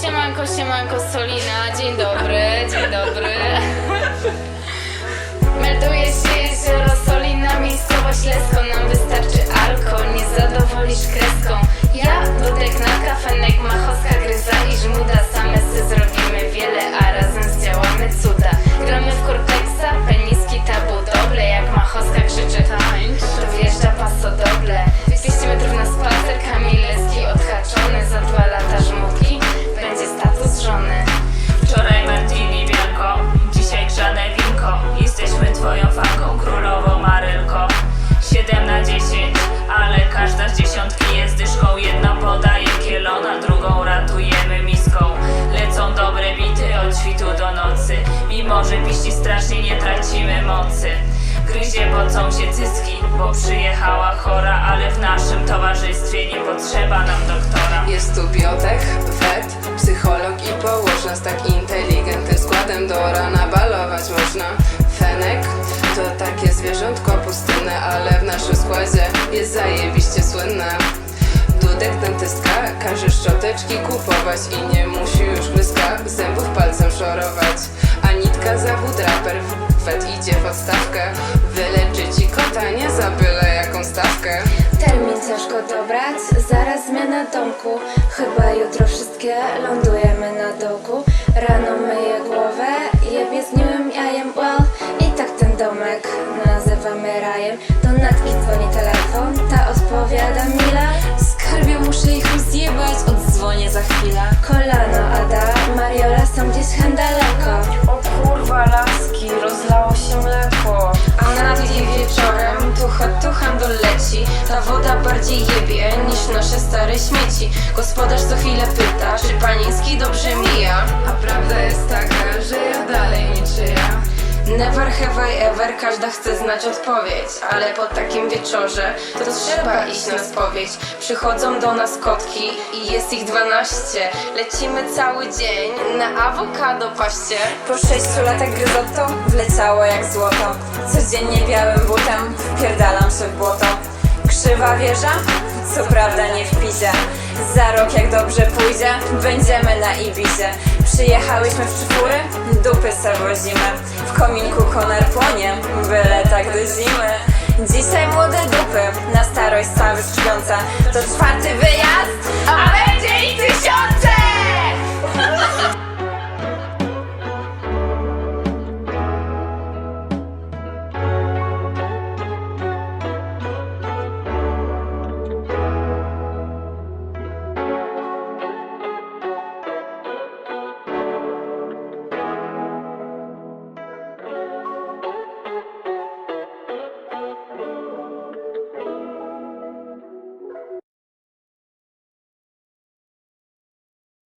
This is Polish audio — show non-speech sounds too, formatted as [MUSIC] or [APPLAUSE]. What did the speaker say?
Siemanko, siemanko, Solina, dzień dobry, dzień dobry. [LAUGHS] Melduje się jezioro Solina, miejscowość Lesko, nam wystarczy alko, nie zadowolisz kreską. Ja, dudek na kafenek, machowska gryza i żmuda, same se zrobimy wiele, a razem zdziałamy cuda. Gramy w Cortexa, od świtu do nocy. Mimo, że piści strasznie nie tracimy mocy. Gryzie pocą się cycki, bo przyjechała chora Ale w naszym towarzystwie nie potrzeba nam doktora. Jest tu biotech, vet, psycholog i położna Z tak inteligentnym składem do rana balować można. Fenek to takie zwierzątko pustynne Ale w naszym składzie jest zajebiście słynne Dudek dentystka każe szczoteczki kupować I nie musi już błyska zębów palcem szorować Anitka zawód raper, fet idzie w odstawkę Wyleczy ci kota nie za byle jaką stawkę. Termin ciężko dobrać, zaraz zmiana domku. Chyba jutro wszystkie lądujemy na dołku. Rano myję głowę, jebie z miłym jajem. Well, i tak ten domek nazywamy rajem. Do Natki dzwoni telefon, chwilę Kolano Ada, Mariola są gdzieś hen daleko O kurwa laski, rozlało się mleko. A nad jej wieczorem tucha tuchan doleci Ta woda bardziej jebie niż nasze stare śmieci. Gospodarz co chwilę pyta, czy panieński dobrze mija Never have I ever, każda chce znać odpowiedź Ale po takim wieczorze to trzeba iść na spowiedź. Przychodzą do nas kotki i jest ich 12 Lecimy cały dzień na awokado paście Po sześciu latach gryzotto wleciało jak złoto. Codziennie białym butem wpierdalam się w błoto. Krzywa wieża? Co prawda nie w pizie. Za rok jak dobrze pójdzie, będziemy na Ibizie Przyjechałyśmy w czwóry, dupy se wozimy. W kominku konar płonie, byle tak do zimy. Dzisiaj młode dupy, na starość cały śpiąca To czwarty wy